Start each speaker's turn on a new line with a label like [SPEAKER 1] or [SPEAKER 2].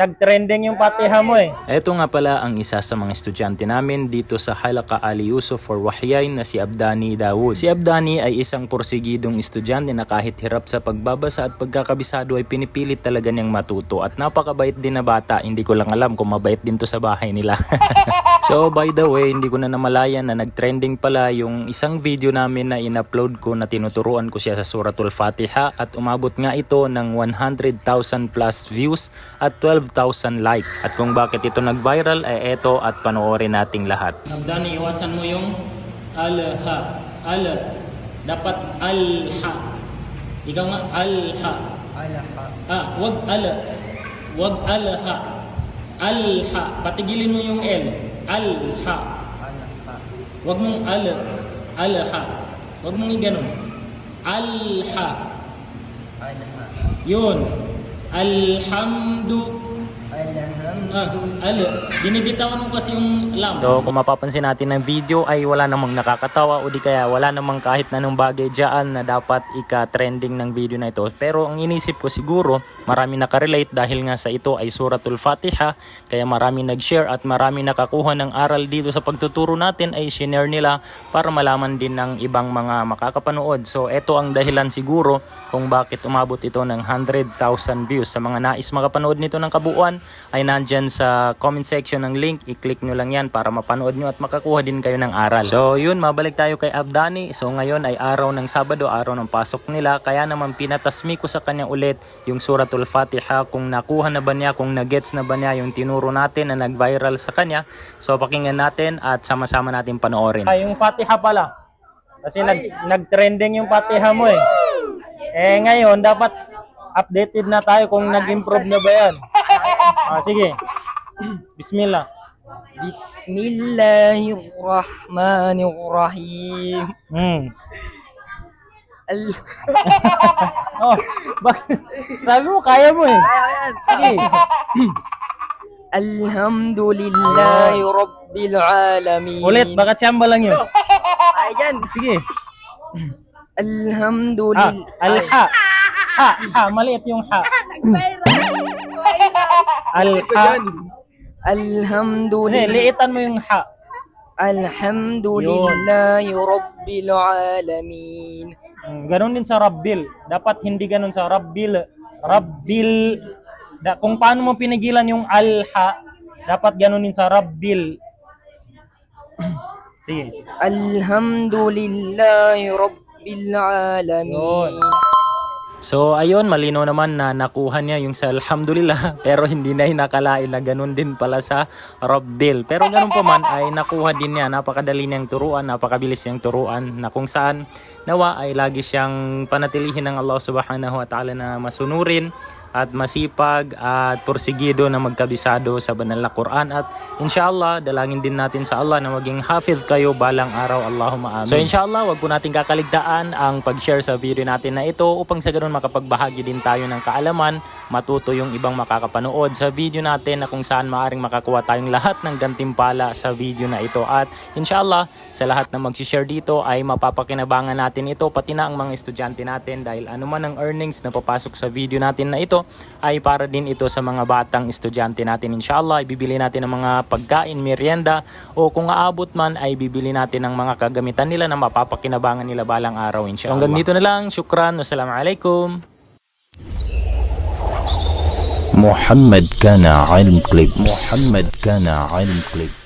[SPEAKER 1] Nag-trending yung patiha mo eh.
[SPEAKER 2] Ito nga pala ang isa sa mga estudyante namin dito sa Halaka Ali Yusuf for Wahyain na si Abdani Dawood. Si Abdani ay isang porsigidong estudyante na kahit hirap sa pagbabasa at pagkakabisado ay pinipilit talaga niyang matuto. At napakabait din na bata, hindi ko lang alam kung mabait din to sa bahay nila. so by the way, hindi ko na namalayan na nag-trending pala yung isang video namin na in-upload ko na tinuturuan ko siya sa Suratul Fatiha at umabot nga ito ng 100,000 plus views at 12,000 likes. At kung bakit ito nag-viral ay eto at panoorin nating lahat.
[SPEAKER 1] Abdani, iwasan mo yung al-ha. Al. Dapat al-ha. Ikaw nga, al-ha.
[SPEAKER 3] Alaha.
[SPEAKER 1] Ah, wag al. Wag al-ha. Al-ha. Patigilin mo yung L. Al-ha.
[SPEAKER 3] Alaha.
[SPEAKER 1] Wag mong al. Al-ha. Wag mong iganon. Al-ha.
[SPEAKER 3] Alaha.
[SPEAKER 1] Yun. Alhamdu. Ah, al. Binibitawan mo kasi yung lam.
[SPEAKER 2] So kung mapapansin natin ng video ay wala namang nakakatawa o di kaya wala namang kahit na anong bagay dyan na dapat ika-trending ng video na ito. Pero ang inisip ko siguro marami nakarelate dahil nga sa ito ay Suratul Fatiha kaya marami nag-share at marami nakakuha ng aral dito sa pagtuturo natin ay shinare nila para malaman din ng ibang mga makakapanood. So ito ang dahilan siguro kung bakit umabot ito ng 100,000 views. Sa mga nais makapanood nito ng kabuuan ay nandyan sa comment section ng link. I-click nyo lang yan para mapanood nyo at makakuha din kayo ng aral. So yun, mabalik tayo kay Abdani. So ngayon ay araw ng Sabado, araw ng pasok nila. Kaya naman pinatasmi ko sa kanya ulit yung Suratul Fatiha kung nakuha na ba niya, kung nagets na ba niya yung tinuro natin na nag-viral sa kanya. So pakinggan natin at sama-sama natin panoorin.
[SPEAKER 1] Ah, yung patiha pala. Kasi nag, nag-trending yung patiha mo eh. Eh ngayon, dapat updated na tayo kung nag-improve na ba yan. Ah, sige. Bismillah.
[SPEAKER 3] Bismillahirrahmanirrahim.
[SPEAKER 1] Hmm.
[SPEAKER 3] Al
[SPEAKER 1] Oh, bakit? Sabi mo, kaya mo eh. Sige.
[SPEAKER 3] Alhamdulillahi Rabbil Alamin.
[SPEAKER 1] Ulit, baka tsamba lang yun.
[SPEAKER 3] Ayan.
[SPEAKER 1] Sige. Ah,
[SPEAKER 3] Alhamdulillah.
[SPEAKER 1] al-ha. Ha, ha, maliit yung ha. Al-ha. Hindi,
[SPEAKER 3] Alhamdulillah.
[SPEAKER 1] liitan mo yung ha.
[SPEAKER 3] Alhamdulillahi Rabbil Alamin.
[SPEAKER 1] Hmm, Ganon din sa Rabbil. Dapat hindi ganon sa Rabbil. Rabbil. Da, kung paano mo pinigilan yung alha, dapat ganon din sa Rabbil. Sige.
[SPEAKER 3] Alhamdulillahi Rabbil Alamin.
[SPEAKER 2] So ayun, malino naman na nakuha niya yung sa Alhamdulillah pero hindi na nakalain na ganun din pala sa Rabbil. Pero ganun pa man ay nakuha din niya, napakadali niyang turuan, napakabilis niyang turuan na kung saan nawa ay lagi siyang panatilihin ng Allah subhanahu wa ta'ala na masunurin at masipag at porsigido na magkabisado sa banal na Quran. At inshallah dalangin din natin sa Allah na maging hafiz kayo balang araw. Allahumma amin. So inshallah wag po natin kakaligtaan ang pag-share sa video natin na ito upang sa ganun makapagbahagi din tayo ng kaalaman, matuto yung ibang makakapanood sa video natin na kung saan maaring makakuha tayong lahat ng gantimpala sa video na ito. At inshallah sa lahat na mag-share dito ay mapapakinabangan natin ito pati na ang mga estudyante natin dahil anuman ang earnings na papasok sa video natin na ito ay para din ito sa mga batang estudyante natin inshallah ibibili natin ng mga pagkain, merienda o kung aabot man ay bibili natin ng mga kagamitan nila na mapapakinabangan nila balang araw inshallah. Hanggang dito na lang, syukran, wassalamualaikum.
[SPEAKER 4] محمد كان علم كليبس محمد كان علم كليبس